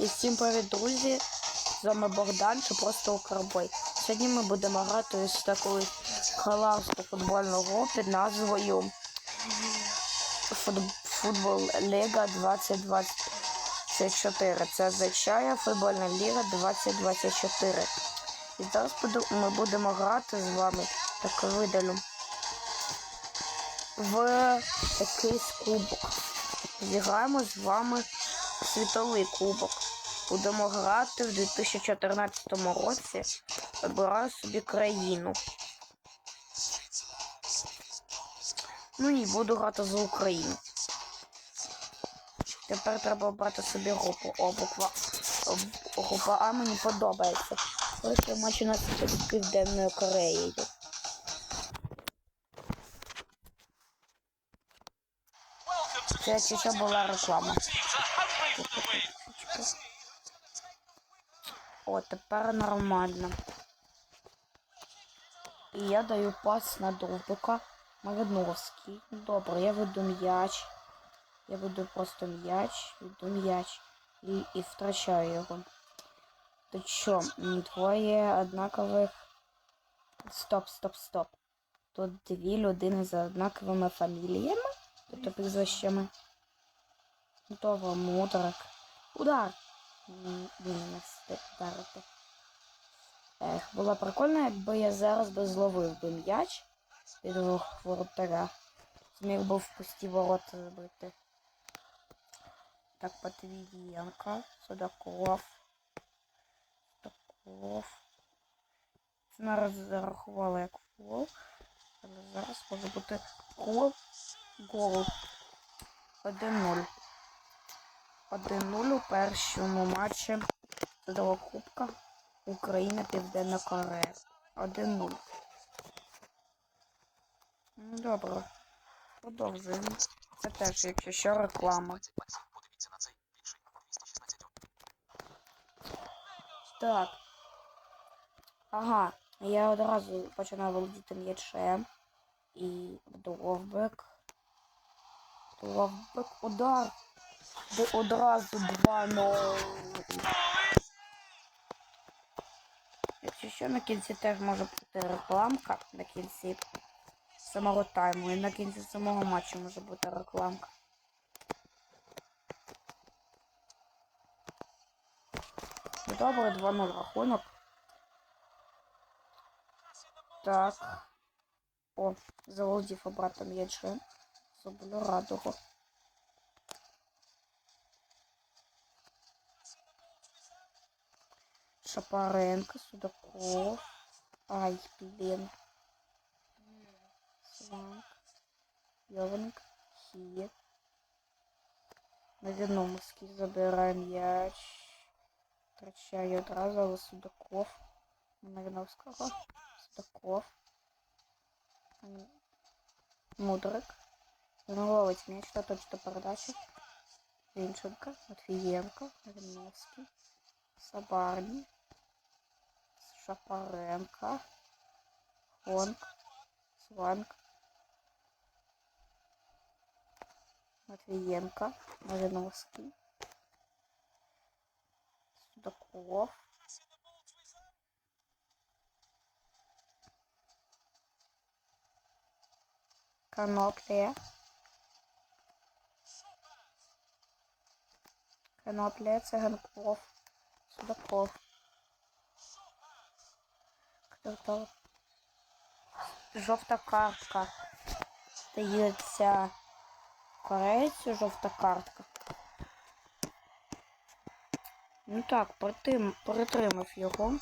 І всім привіт, друзі! З вами Богдан чи просто Укрбой. Сьогодні ми будемо грати ось такою халавську футбольну гру під назвою Футбол Ліга 2024. Це означає футбольна ліга 2024. І зараз ми будемо грати з вами так видалю в якийсь кубок. Зіграємо з вами світовий кубок. Будемо грати в 2014 році. Вибираю собі країну. Ну і буду грати за Україну. Тепер треба обрати собі групу. О, буква. Група А мені подобається. Перший матч у нас з Південною Кореєю. Це чи була реклама. О, тепер нормально. І я даю пас на довбика Малиновський. Добре, я веду м'яч. Я веду просто м'яч, веду м'яч. І, і втрачаю його. То що, двоє однакових. Стоп, стоп, стоп. Тут дві людини за однаковими фаміліями, тобто прізвищами. Готово, мудрик. Удар! М, Ні, вдарити. Ех, було прикольно, якби я зараз би зловив би м'яч від воротаря. Зміг би в пусті ворота забити. Так, Матвієнко, Судаков. Судаков. Це нараз зарахували як фол. Але зараз може бути гол. Гол. 1-0. 1-0 у першому матчі цього кубка Україна Південна Корея. 1-0. Ну, Добре. Продовжуємо. Це теж, якщо що, реклама. Так. Ага. Я одразу починаю володіти м'ячем. І довбик. Довбик. Удар. Одразу 2-0. Якщо що, на кінці теж може бути рекламка на кінці самого тайму. І на кінці самого матчу може бути рекламка. Добре, 2-0 рахунок. Так. О, заволодів обратно м'ячем. Зроблю радугу. Шапаренко, Судаков. Ай, блин. Сванк. Йованик. Хі. Новиномовський забирає м'яч. Втрачає одразу, але Судаков. Новиновського. Судаков. Мудрик. Ловить м'яч, та точно передача. Вінченко, Матвієнко, Новиновський. Сабарні. Шапаренко. Хонг. Сванг. Матвієнко. Малиновський. Судаков. Каноплія. Каноплія, Циганков. Судаков. Тобто жовта картка. Стається корейцю жовта картка. Ну так, притим, притримав його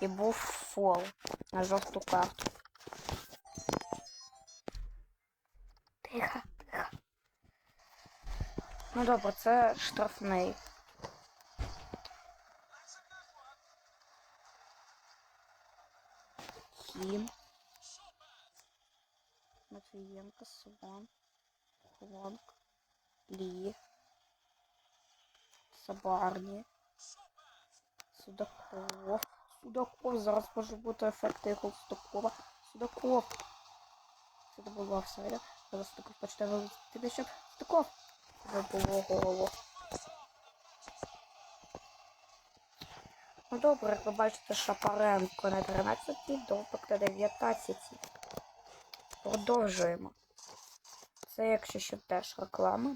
і був фол на жовту картку. Тихо, тихо. Ну добре, це штрафний. Матвієнко, Сван, Хвонг, Лі, Сабарні, Судаков. Судаков, зараз може бути ефект його Судакова. Судаков. Це не було офсайда. Зараз Судаков почне вилетіти м'ячем. Судаков. Це було голову. Ну добре, як ви бачите, Шапаренко на 13, Довбик на 19. Продовжуємо. Це, якщо що, теж реклама.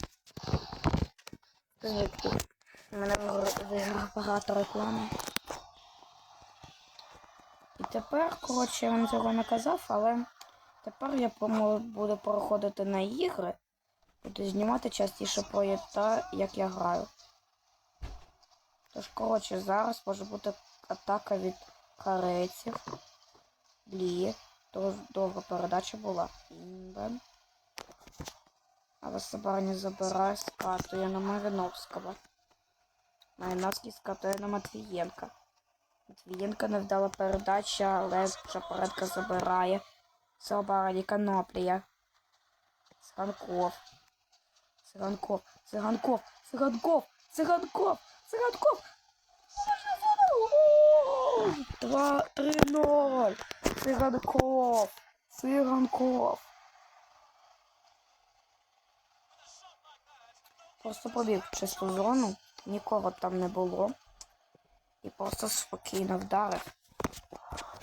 Звідки? У мене виграв багато реклами. І тепер, коротше, я вам цього не казав, але тепер я буду переходити на ігри. Буду знімати частіше про те, як я граю. Тож, коротше, зараз може бути атака від корейців. Блі. Довга передача була. Бем. Але Собарні забирає, скатує на Мариновського. Мариновський скатує на Матвієнка. Матвієнка невдала передача, але Шапоредка забирає. Собарні Коноплія. Циганков. Циганков. Циганков. Циганков. Циганков. Циганков. Два, три, ноль. Циганков. Циганков. Просто побіг в чисту зону, нікого там не було. І просто спокійно вдарив.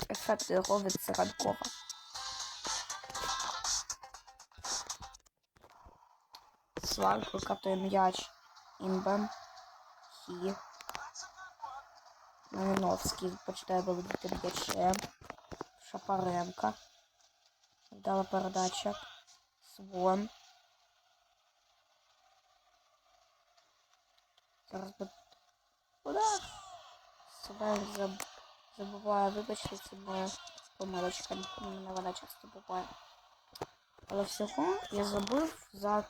Ефект його від Циганкова. Сварку катує м'яч. Імбем. Хі. Малиновський починає володіти м'ячем. Шапаренка. Вдала передача. Свон. Зараз би... Удар! Заб... забуваю, вибачте, це моя помилочка. Мене вона часто буває. Але всього я забив за...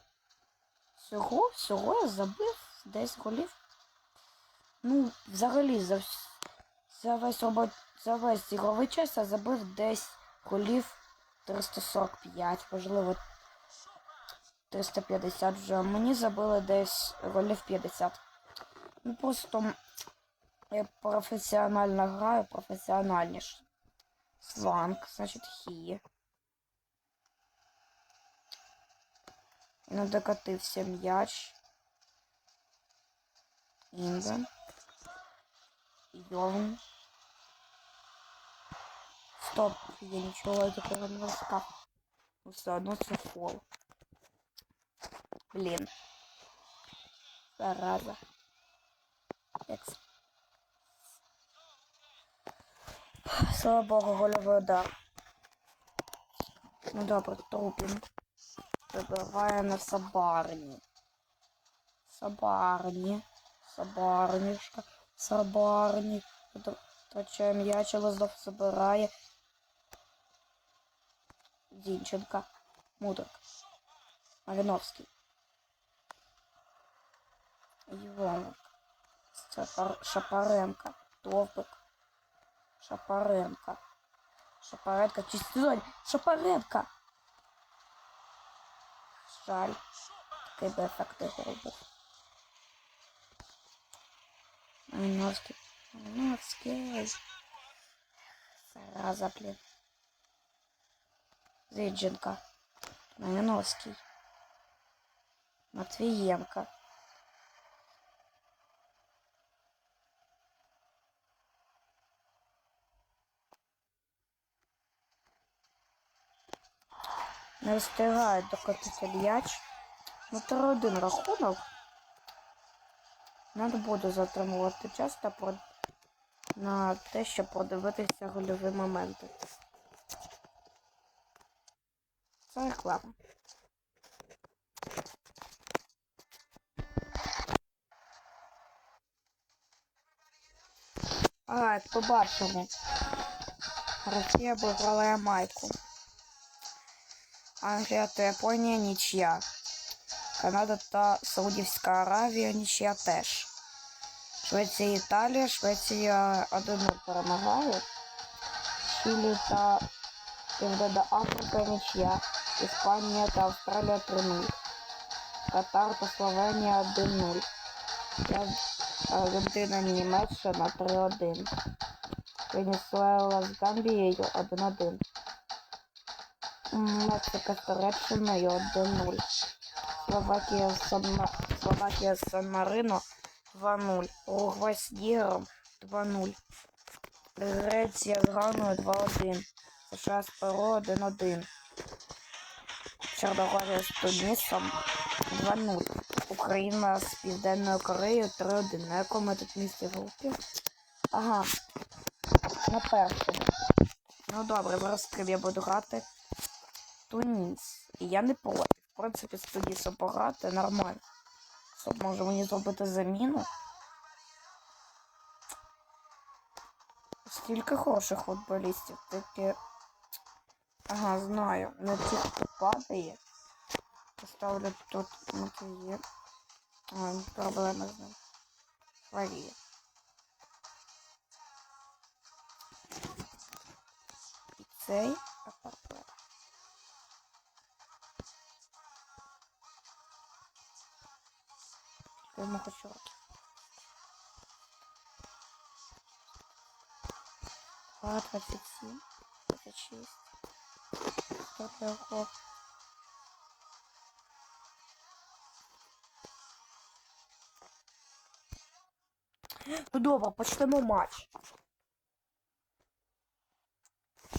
Всього, всього я забив десь голів. Ну, взагалі, за, вс- за весь робот... за весь ігровий час я забив десь голів 345, можливо, 350 вже. Мені забили десь голів 50. Ну просто я професіонально граю, професіональніше. Сланг, значить хі. Не докатився м'яч. Інга. Йовн. Стоп, я нічого такого не розкав. Ну, Все одно це фол. Блін. Зараза. Екс. Слава Богу, гольовий удар. Ну добре, трупін. Вибиває на Сабарні. Сабарні. Сабарнішка. Сабарні. Втрачає м'яч, але знов забирає. Дінченка. Мудрик. Малиновський. Івонок. Шапар... Шапаренка. Довбик. Шапаренка. Шапаренка. Чистий зоні. Шапаренка. Жаль. Такий би ефектний гол був. Малиновський. Малиновський. Зараза, блін. Зидженка. Малиновський. Матвієнка. Не встигають докотити м'яч. Ну, 3-1 рахунок. Не буду затримувати час та про... на те, щоб подивитися гольові моменти. Це реклама. А, побачимо. Росія виграла Ямайку. Англія та Японія нічия. Канада та Саудівська Аравія нічия теж. Швеція Італія. Швеція 1-0 перемагає. Чилі та Південна Африка нічия. Іспанія та Австралія 3-0. Катар та Словенія 1-0. Аргентина Німеччина 3-1. Венесуела з Гамбією 1-1. Мексика з Туреччиною 1-0. Словакія з Сан Словакія з Сан Марино 2-0. Уругвай з Нігером 2-0. Греція з Ганою 2-1. США з Перу 1-1. Чорногорія з Тунісом 2-0. Україна з Південною Кореєю 3-1. На якому тут місці групі? Ага. На першому. Ну добре, зараз я буду грати. Туніс. І я не проти. В принципі, з Тунісом пограти нормально. Може мені зробити заміну? Стільки хороших футболістів, тільки. Ага, знаю. Не ті, хто падає. Поставлю тут Матвіє. А, проблема з ним. Марія. І цей Хочу років. Два, двадцять сім, двадцять шість. Сто для. Ну добре, почнемо матч.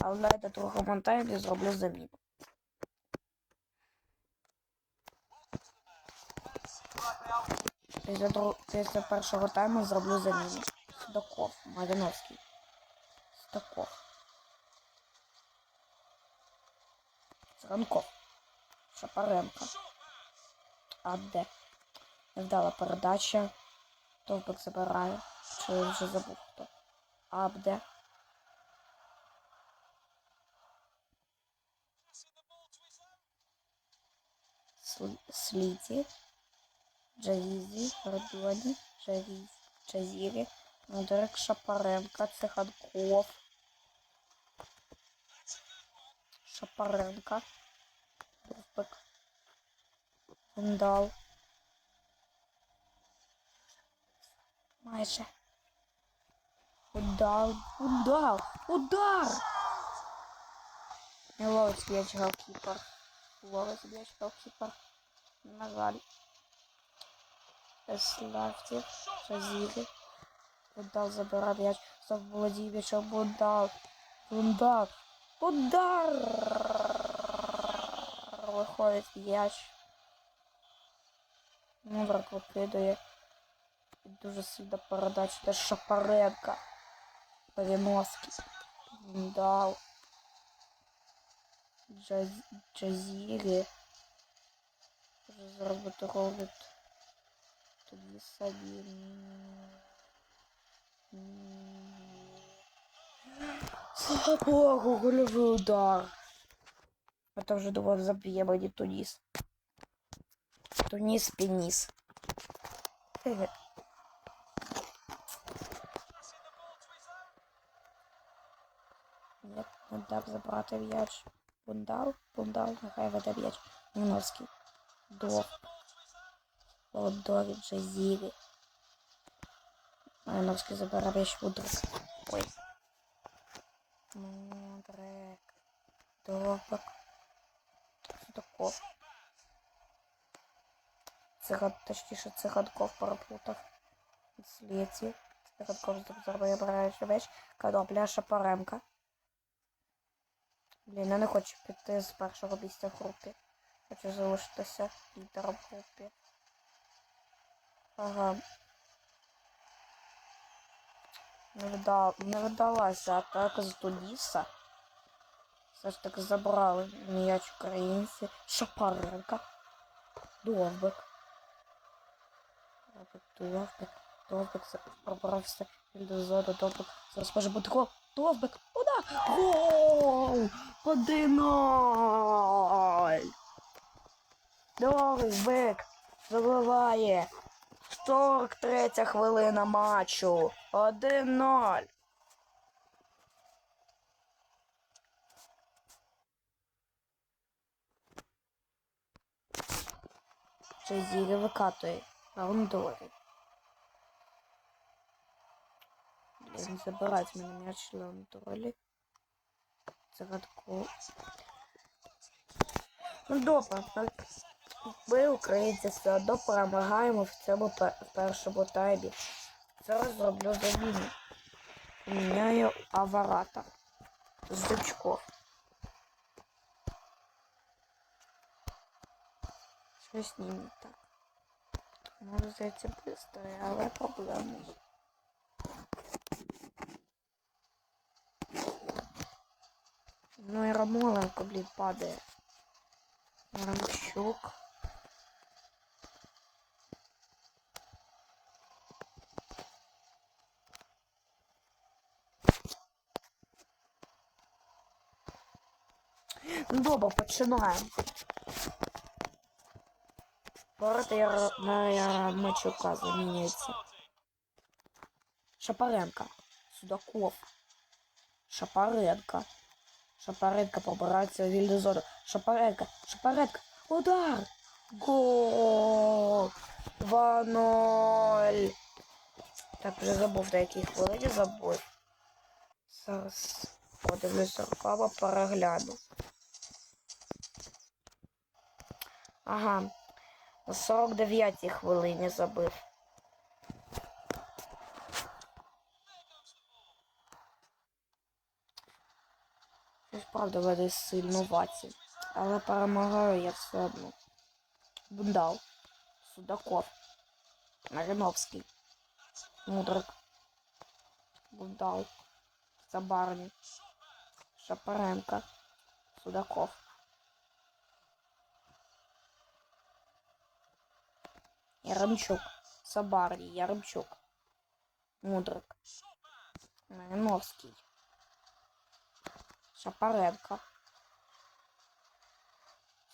Але до другому таймі зроблю заміну. Після, друг... Після першого тайму зроблю заміну. Судаков, Малиновський. Судаков. Зранков. Шапаренко. А де? Невдала передача. Товбик забирає. Чи я вже забув хто? Абде. Сли- Родоні, Джавізі, Джазірі, Мудрик Шапаренка, Циганков. Шапаренка. Довбик. Гундал. Майже. Удар, удар, удар! Не ловить м'яч голкіпер. Ловить м'яч голкіпер. На жаль. Славьте, Шазири. Бундал забирає м'яч. Став володіє м'ячом Бундал. Бундал. Удар! Виходить м'яч. Мудрик викидує. І дуже сильна передача до Шапаренка. Переноски. Бундал. Джаз... Джазірі. Вже зробити робить. Тоді собі. Слава Богу, гольовий удар. А то вже думав, заб'є мені Туніс. Туніс пеніс. Хе-хе. Ні, не дав забрати м'яч. Бундал, бундал, нехай веде м'яч. Міновський. Дов. Володові, Джазірі. Малиновський забирає Мудрик. Ой. Мудрик. Довбик. Судаков. Циган, точніше, циганков переплутав. Сліті. Циганков забирає м'яч. Кадопля Шапаренка. Блін, я не хочу піти з першого місця в групі. Хочу залишитися лідером в групі. Ага. Не, вдал... не вдалася атака з Туніса. Все ж таки забрали м'яч українці. Шапаренка. Довбик. Довбик, Довбик. Пробрався до зону. Довбик. Зараз може бути гол. Довбик. Удар! Гол! 1-0! Довбик забиває. 43 хвилина матчу. 1-0. Чезіри викатує. Раундорі. Блін, забирать мене м'яч Леондорі. Загадку. Ну добре. Ми, українці, все одно перемагаємо в цьому першому таймі. Зараз зроблю заміну. Міняю аварата. З дучков. Щось не так. Може здається бистрий, але проблемний. Ну і Рамоленко, блін, падає. Рамчук. Ну, Добре, починаємо. Ворота Яро... на Яромачука заміняється. Шапаренко. Судаков. Шапаренко. Шапаренко побирається у вільну зону. Шапаренко. Шапаренко. Удар! Гол! 2-0. Так, вже забув, на якій хвилині забув. Зараз подивлюся рукава, перегляну. Ага. На 49-й хвилині забив. Правда веде сильнуваті. Але перемагаю я все одно. Бундал. Судаков. Мариновський. Мудрик. Бундал. Забарний. Шапаренко. Судаков. Яремчук. Сабарний. Яремчук. Мудрик. Мариновський. Шапаренко.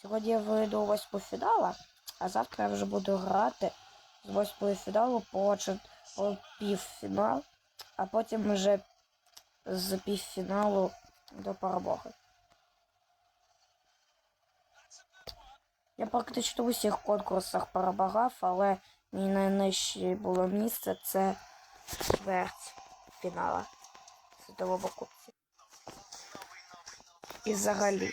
Сьогодні я вийду у восьму фінала, а завтра я вже буду грати з восьмої фіналу по, по півфінал, а потім вже з півфіналу до перемоги. Я практично в усіх конкурсах перемагав, але мій найнижче було місце це чверть фінала світового кубці. І взагалі.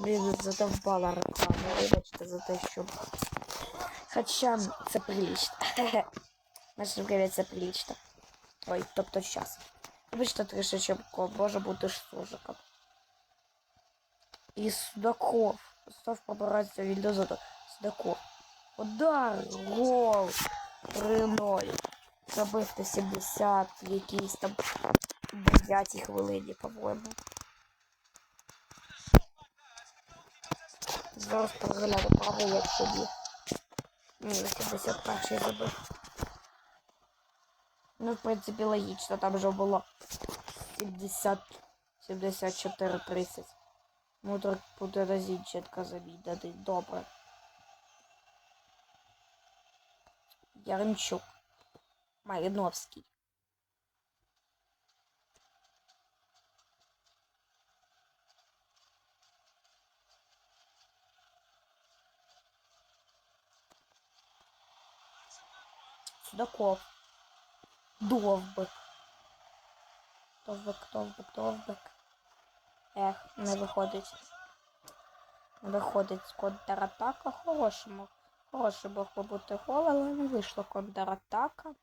Блін, задовбала реклама. Вибачте за те, що. Хоча це прилично. Наше время це прилично. Ой, тобто час. Вибачте трішечко, може бути штужиком. І Судаков. Став побиратися вільно зону. Судаков. Удар! Гол! 3-0. Забив на 70 якійсь там 9 хвилині, по-моєму. Зараз перегляду правий, як собі. Ні, 71 забив. Ну, в принципі, логічно, там вже було 70, 74, 30. Мудрик буде на Зінченка замінений. Добре. Яремчук. Мариновський. Судаков. Довбик. Довбик, довбик, довбик. Ех, не виходить. Не виходить контратака. Хорошому. Хороший мог би бути гол, але не вийшла контратака.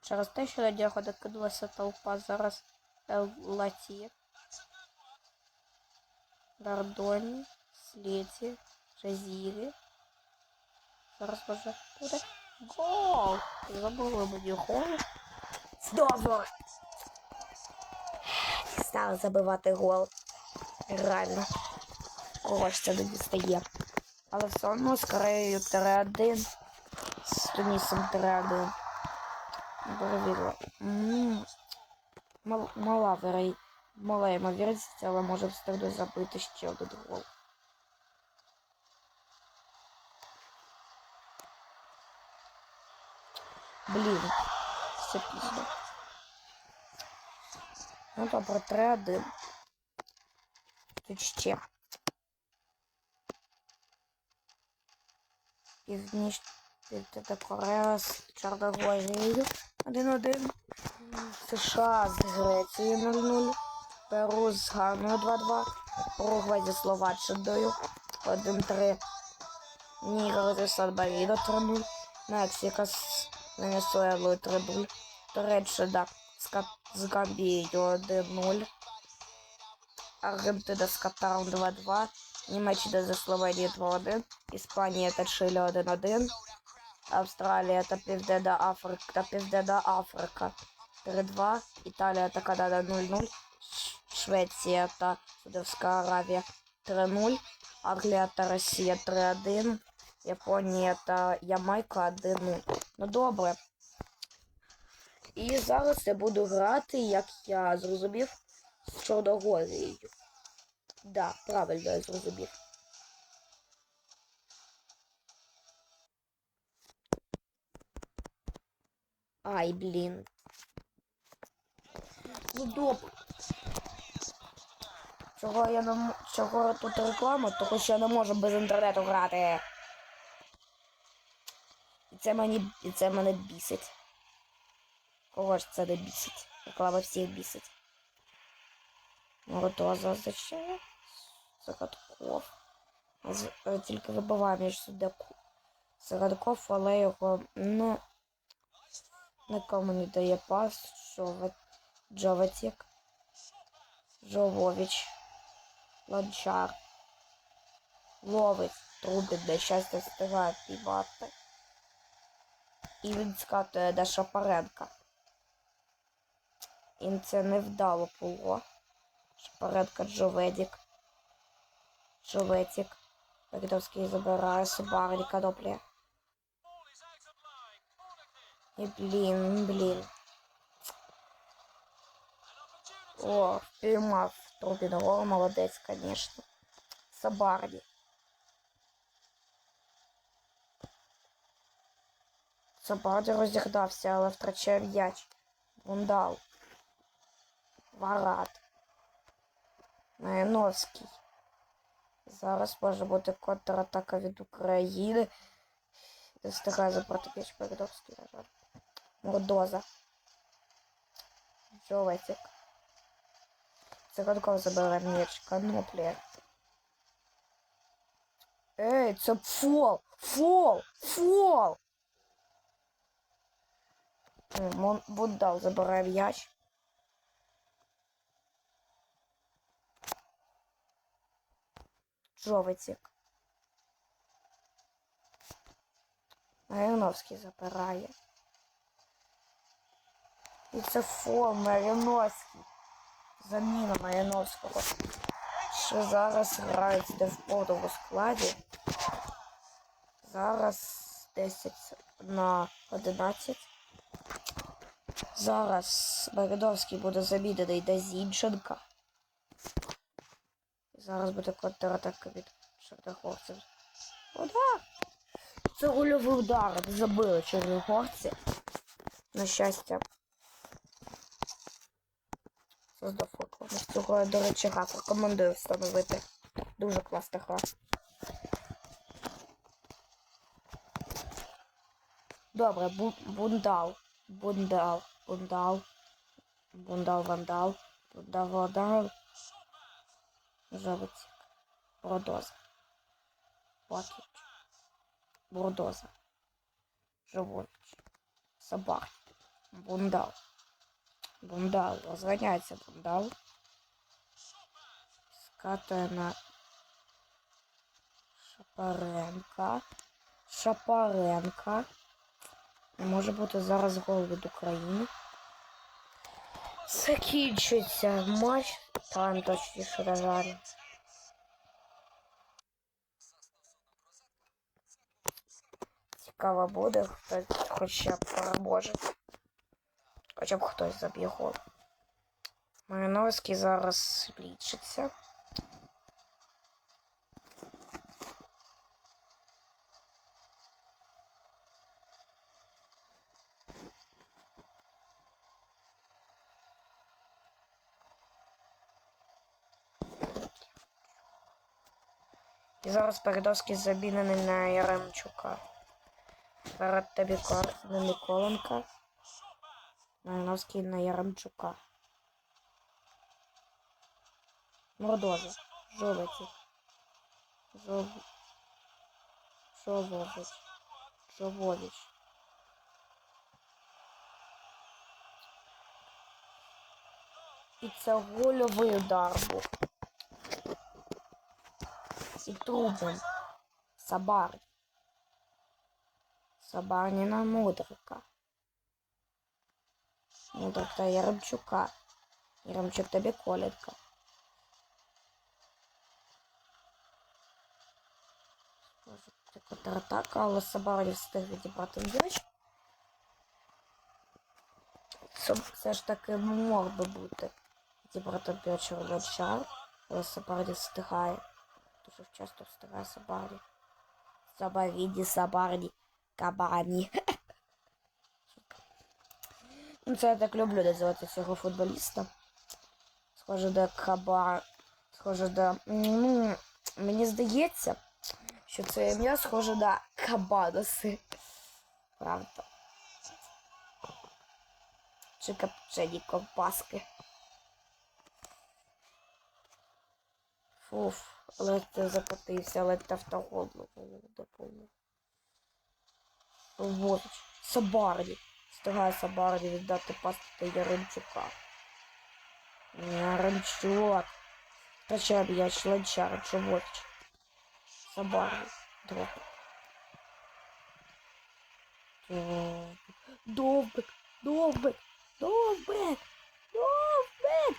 Через те, що на нього докинулася толпа зараз Латі. Гордоні, Сліті, Жазірі. Зараз може буде гол. Забули мені гол. Знову. Стали забивати гол. Реально. Кого ж це не дістає. Але все одно з Кореєю 3-1. З Тунісом 3-1. Перевірила. Мал- Мала верой... Мала ймовірність, але може встигну забити ще один гол. Блін, все пізно. Ну добре, 3-1. Тут ще. Північ Південна Корея з Чорногорією 1-1. США з Грецією 0-0. Перу з Ганою 2-2. Уругвай зі Словаччиною 1-3. Нігер зі Сан-Маріно 3-0. Мексика з Венесуелою 3-0. Туреччина з, Гамбією 1-0. Аргентина з Катаром 2-2. Німеччина зі Словенією 2-1. Іспанія та Чилі 1-1. Австралія та Південна Африка та Південна Африка 3-2. Італія та Канада 0-0. Ш- Швеція та Саудовська Аравія 3-0. Англія та Росія 3-1. Японія та Ямайка 1-0. Ну добре. І зараз я буду грати, як я зрозумів, з Чорногорією. Да, правильно я зрозумів. Ай, блін. Ну добре. Чого я не чого тут реклама? Тому що я не можу без інтернету грати. І це мені. І це мене бісить. Кого ж це не бісить? Реклама всіх бісить. Мороза зачем? Загадков. Е, Тільки вибиває між судаку. Загадков, але його ну нікому не дає пас. Жовет. Джоветік. Жовович. Ланчар. Ловить. Трубить, на щастя встигає піймати. І він скатує до Шапаренка. І це невдало було. Шапаренка Джоведік. Джоветік. Передовський забирає Сибарі Каноплі. І блін, блін. О, піймав Трубіного, молодець, конечно. Сабарді. Сабарді розігнався, але втрачає м'яч. Бундал. Варат. Майновський. Зараз може бути контратака від України. Не встигає забрати м'яч Передовський, на жаль. Мордоза. Джоветик. Циганков забирає м'яч. Каноплі. Ей, це фол! Фол! Фол! Бундал забирає м'яч. Жовицік. Маріновський забирає. І це фол Маріновський. Заміна Маріновського. Що зараз грають де в повному складі. Зараз 10 на 11. Зараз Маріновський буде замінений до Зінченка. Зараз буде контратака від чорногорців. О, да! Це гольовий удар, забили чорногорці. На щастя. Создав фото. З цього, до речі, гра рекомендую встановити. Дуже класна гра. Добре, бу бундал. Бундал. Бундал. Бундал вандал. Бундал вандал. Жовтик. Бродоза. Пакіч. Бродоза. Жовович. Собак. Бундал. Бундал. Розганяється бундал. Скатує на Шапаренка. Шапаренка. Може бути зараз гол від України. Закінчується матч. Там точніше, на жаль. Цікаво буде, хто хоча б переможе. Хоча б хтось заб'є гол. Мариновський зараз лічиться. І зараз Передовський замінений на Яремчука. Перед тобі на Миколенка. Малиновський на Яремчука. Мордові. Жовиці. Жов... Жовович. Жовович. І це гольовий удар був. І Трубин. Сабар. Сабарніна мудрика. Мудрика Яремчука. Яремчук тобі колядка. Боже, це контратака, але Сабарі встиг відібрати м'яч. Це все ж таки мог би бути відібрати м'яч Рончар, але Сабарі встигає. Дуже вчасно встигає Сабарі. Сабаріді, Сабарі, Кабані. Ну, Це я так люблю називати цього футболіста. Схоже до Каба. Схоже до. Ну, мені здається, що це ім'я схоже на Кабаноси. Правда. Чи копчені ковбаски. Фуф, Ледь закотився, ледь автогол доповнив. Вот. Сабарді. Встигає Сабарді віддати пас до Яремчука. Яремчук. Втрачає м'яч Ланчар, Чувович. Сабарді. Дроп. Довбик. Довбик. Довбик. Довбик.